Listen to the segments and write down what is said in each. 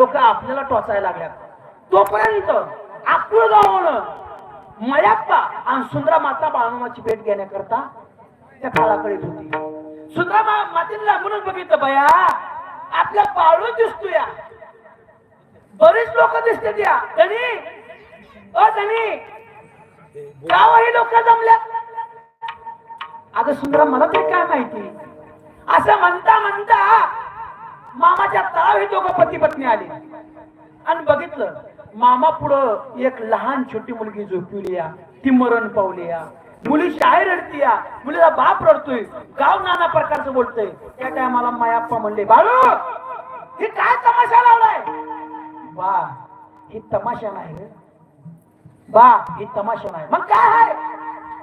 लोक आपल्याला टोचायला लागल्यात तोपर्यंत आकुळ गावणं मयाप्पा आणि सुंदरा माता बाळमाची भेट घेण्याकरता त्या काळाकडे होती. सुंदरा मा मातीने लागूनच बघितलं बया आपल्या बाळू दिसतो या बरीच लोक दिसते या. धनी. अ धनी. गावही लोक जमल्या. अगं सुंदरा मला ते काय माहिती? असं म्हणता म्हणता मामाच्या ताव हे दोघं पती पत्नी आले. आणि बघितलं मामा पुढं एक लहान छोटी मुलगी झोपवली या ती मरण पावली या मुली शाळेत रडती या मुलीला बाप रडतोय गाव नाना प्रकारचं बोलतोय. त्या टायमाला मायाप्पा म्हणले बाळू हे काय तमाशा लावलाय? बा ही तमाशा नाही बा ही तमाशा नाही. मग काय आहे?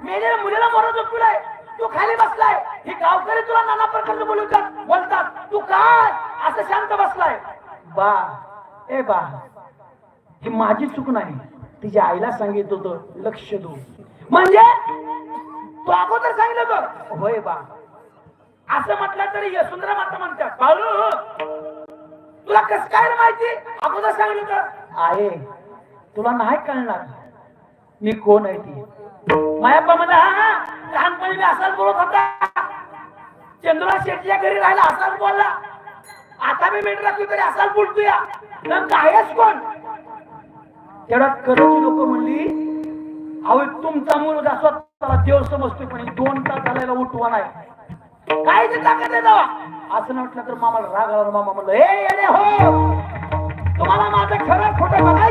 मेलेल्या मुलीला मरण झोपलाय तू खाली बसलाय. हे गावकरी तुला नाना प्रकारचं बोलवतात बोलतात. तू काय? असं शांत बसलाय. बा ए बा ही माझी चूक नाही. तिच्या आईला सांगितलं होतं लक्ष दो. म्हणजे? तू अगोदर सांगितलं होतं. होय बा. असं म्हटलं तरी यशुंद्रा माता म्हणतात. बाळू तुला कस काय माहिती? अगोदर सांगितलं होतं. आहे. तुला नाही कळणार. मी कोण आहे ती? मायाप्पा म्हणजे हा हा. लहानपणी मी असाच बोलत होता. चंद्रा शेट्टीच्या घरी राहिला असाच बोलला. आता मी मेट राखली तरी असाच बोलतो या मग आहेस कोण? तेवढ्यात कराची लोक म्हणली अहो तुमचा मुलगा स्वतःला देव समजतो पण दोन तास झालेला उठवा नाही. काय ते ताकद आहे जावा असं म्हटलं तर मामाला राग आला मामा म्हणलं हे हो! तुम्हाला माझं खरं खोटं बघायचं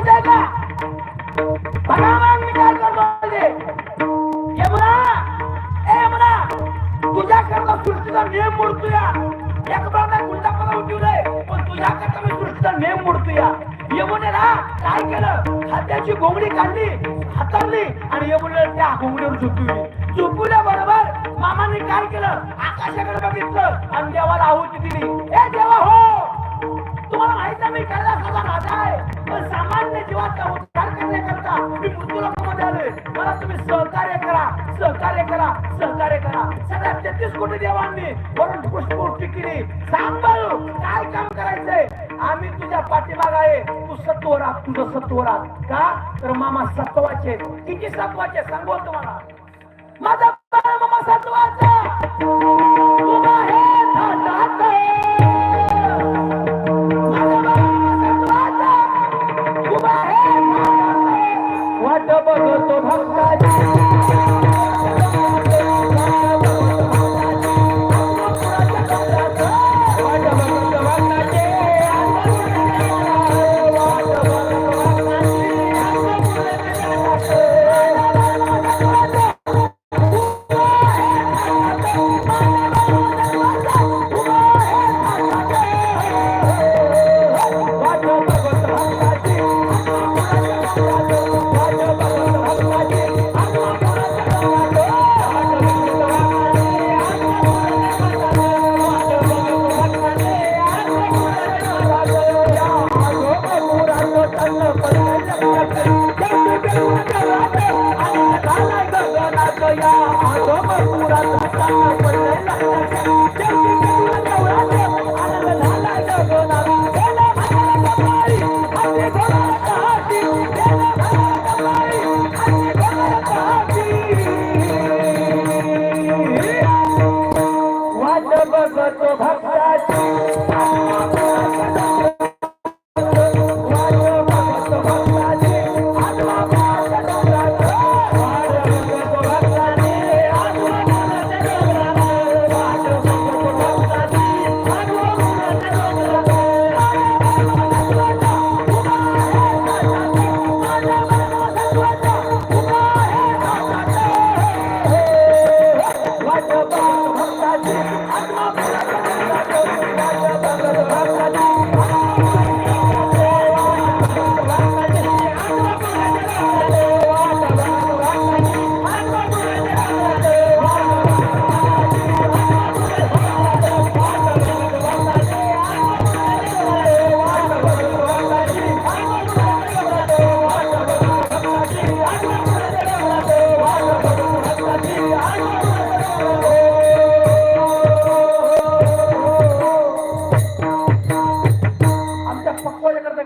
सृष्टीचा नियम मोडतोया. एक बाबा गुंडापणा उठवलंय पण तुझ्या करता मी सृष्टीचा नियम मोडतोया. यमुनेला काय केलं? खात्याची घोंगडी काढली हाताळली आणि यमुनेला त्या घोंगडीवर झोपवली. झोपवल्या बरोबर मामाने काय केलं? आकाशाकडे बघितलं आणि देवाला आहुती दिली. ए देवा हो! तुम्हाला माहीत आहे मी कैलासाचा राजा आहे पण सामान्य जीवाचा उद्धार करण्याकरता मी मृत्यूलोकामध्ये आलोय. मला तुम्ही सहकार्य करा. सहकार्य करा सहकार्य करा. सगळ्या तेहतीस कोटी देवांनी वरून पुष्पूर टिकिरी सांभाळू. काय काम करायचंय? आम्ही तुझ्या पाठीमाग आहे. तू सत्वरात तुझं सत्वरात का? तर मामा सत्वाचे किती सत्वाचे सांगू तुम्हाला? माझा मामा सत्वाचा. I ya, ya, ya, ya, ya, ya, ya, ya,